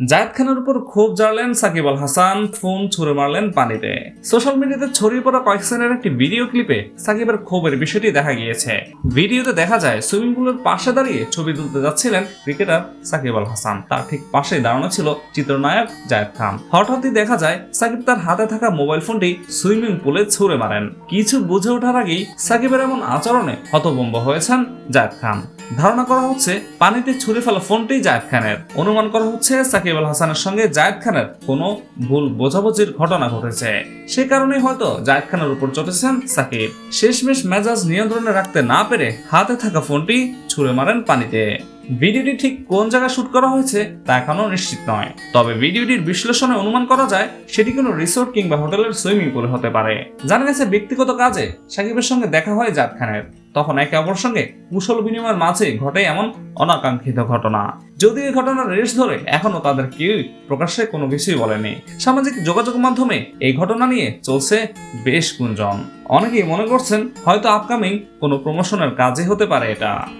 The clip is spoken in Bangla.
জায়েদ খানের উপর ক্ষোভ জানালেন সাকিব আল হাসান, ফোন ছুড়ে মারলেন পানিতে। সোশ্যাল মিডিয়াতে ছড়িয়ে পড়া কয়েক একটি ভিডিও ক্লিপে সাকিবের ক্ষোভের বিষয়টি দেখা গিয়েছে। ভিডিওতে দেখা যায়, সুইমিং পুলের পাশে দাঁড়িয়ে ছবি তুলতে যাচ্ছিলেন ক্রিকেটার সাকিব আল হাসান। তার ঠিক পাশেই দাঁড়ানো ছিল চিত্রনায়ক জায়েদ খান। হঠাৎই দেখা যায়, সাকিব তার হাতে থাকা মোবাইল ফোনটি সুইমিং পুলে ছুড়ে মারেন। কিছু বুঝে ওঠার আগেই সাকিবের এমন আচরণে হতভম্ব হয়েছেন জায়েদ খান। ধারণা করা হচ্ছে, পানিতে ছুড়ে ফেলা ফোনটি জায়েদ খানের। অনুমান করা হচ্ছে সাকিব আল হাসানের সঙ্গে জায়দ খানের কোনো ভুল বোঝাবুঝির ঘটনা ঘটেছে। সে কারণেই হয়তো জায়দ খানের উপর চটেছেন সাকিব। শেষমেশ মেজাজ নিয়ন্ত্রণে রাখতে না পেরে হাতে থাকা ফোনটি ছুঁড়ে মারেন পানিতে। ভিডিওটি ঠিক কোন জায়গায় শুট করা হয়েছে তা এখনও নিশ্চিত নয়। তবে ভিডিওটির বিশ্লেষণে অনুমান করা যায়, সেটি কোনো রিসোর্ট কিংবা হোটেলের সুইমিং পুলে হতে পারে। জানা গেছে ব্যক্তিগত কাজে সাকিবের সঙ্গে দেখা হয় জাদ খানের তখন একে অপর সঙ্গে কুশল বিনিময়ের মাঝে ঘটে এমন অনাকাঙ্ক্ষিত ঘটনা। যদি এই ঘটনার রেশ ধরে, এখনও তাদের কেউই প্রকাশ্যে কোনো কিছুই বলেনি। সামাজিক যোগাযোগ মাধ্যমে এই ঘটনা নিয়ে চলছে বেশ গুঞ্জন। অনেকেই মনে করছেন, হয়তো আপকামিং কোনো প্রমোশনের কাজে হতে পারে এটা।